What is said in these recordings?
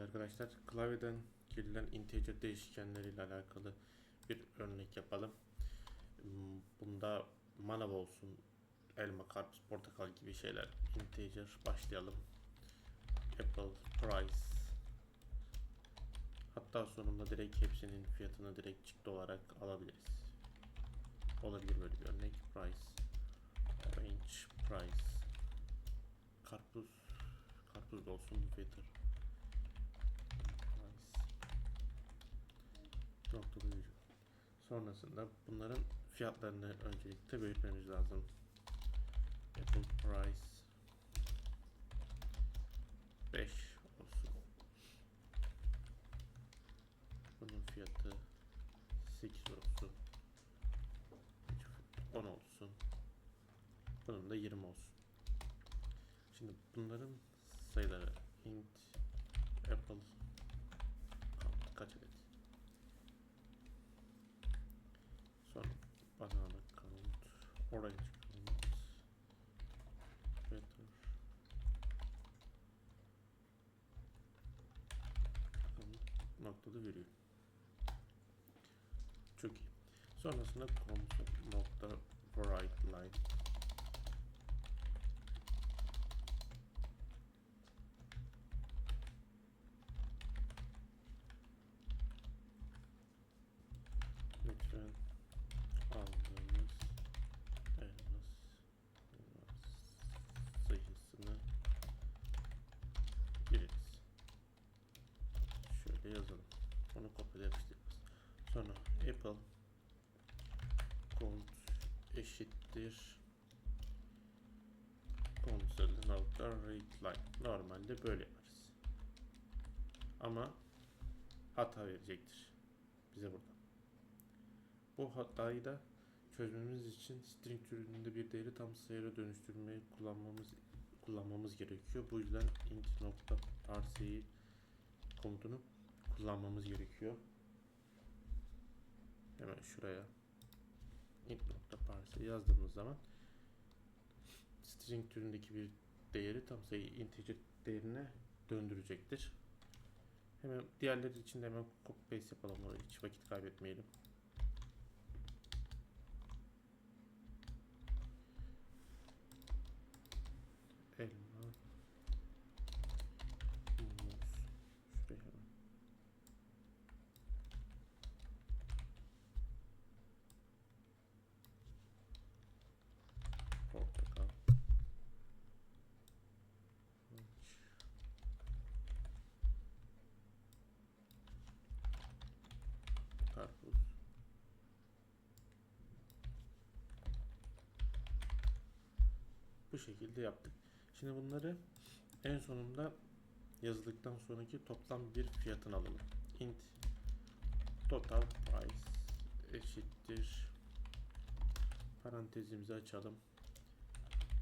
Şöyle arkadaşlar klavyeden girilen integer değişkenleriyle alakalı bir örnek yapalım. Hmm, Bunda manav olsun, elma, karpuz, portakal gibi şeyler. Integer başlayalım. Apple price. Hatta sonunda direkt hepsinin fiyatını direkt çıktı olarak alabiliriz. Olabilir böyle bir örnek. Price. Range price. Karpuz. Karpuz da olsun. Fiyatı. Sonrasında bunların fiyatlarını öncelikle belirtmemiz lazım. Apple price 5 olsun. Bunun fiyatı 8 olsun. 10 olsun. Bunun da 20 olsun. Şimdi bunların sayıları int count, better count noktada virgül. Çok iyi. Sonrasında console nokta write line lütfen yazalım. Onu kopyala yapıştırırız. Sonra apple count eşittir console nokta read line. Normalde böyle yaparız. Ama hata verecektir bize burada. Bu hatayı da çözmemiz için string türünde bir değeri tam sayıra dönüştürmeyi kullanmamız kullanmamız gerekiyor. Bu yüzden int nokta parseyi komutunu kullanmamız gerekiyor. Hemen şuraya int nokta parse yazdığımız zaman string türündeki bir değeri tam sayı integer değerine döndürecektir. Hemen diğerleri için de hemen copy paste yapalım. Hiç vakit kaybetmeyelim. Elma. Muz. Şuraya hemen. Portakal. Orange. Karpuz. Bu şekilde yaptık. Şimdi bunları en sonunda yazıldıktan sonraki toplam bir fiyatını alalım. int total price eşittir parantezimizi açalım.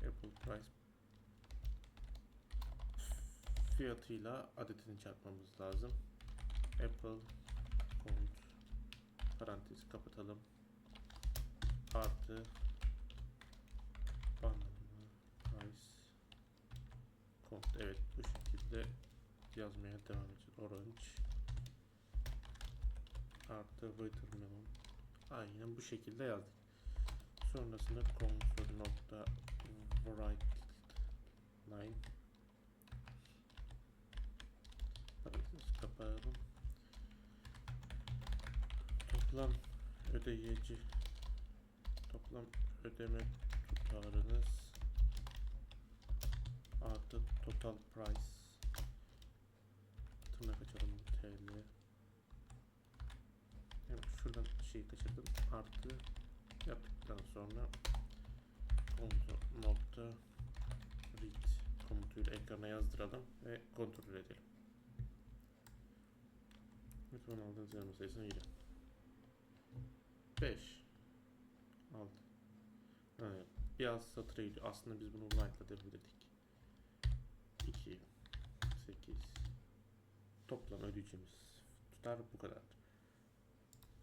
Apple price fiyatıyla adetini çarpmamız lazım. Apple count parantezi kapatalım. Artı evet bu şekilde yazmaya devam edeceğiz. Orange artı watermelon aynen bu şekilde yazdık. Sonrasında console nokta write line parantez kapatalım. Toplam ödeyici toplam ödeme tutarınız total price tırnak açalım TL evet, şuradan şeyi kaçırdım artı yaptıktan sonra console nokta read komutuyla ekrana yazdıralım ve kontrol edelim. Lütfen aldığınız elma sayısını girin. 5 6 Evet. Biraz satıra gidiyor. Aslında biz bunu write'la devirdik. 2 8 Toplam ödeyeceğimiz tutar bu kadar.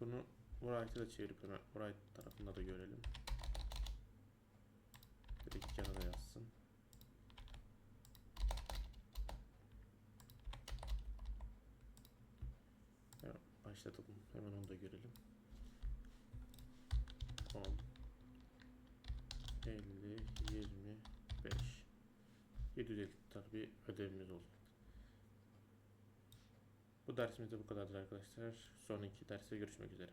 Bunu write'a da çevirip hemen write tarafında da görelim. Direkt kenara yazsın. başlatalım. Hemen onu da görelim. 10 50 25 750 tutar bir ödevimiz oldu. Bu dersimizde bu kadardır arkadaşlar. Sonraki derste görüşmek üzere.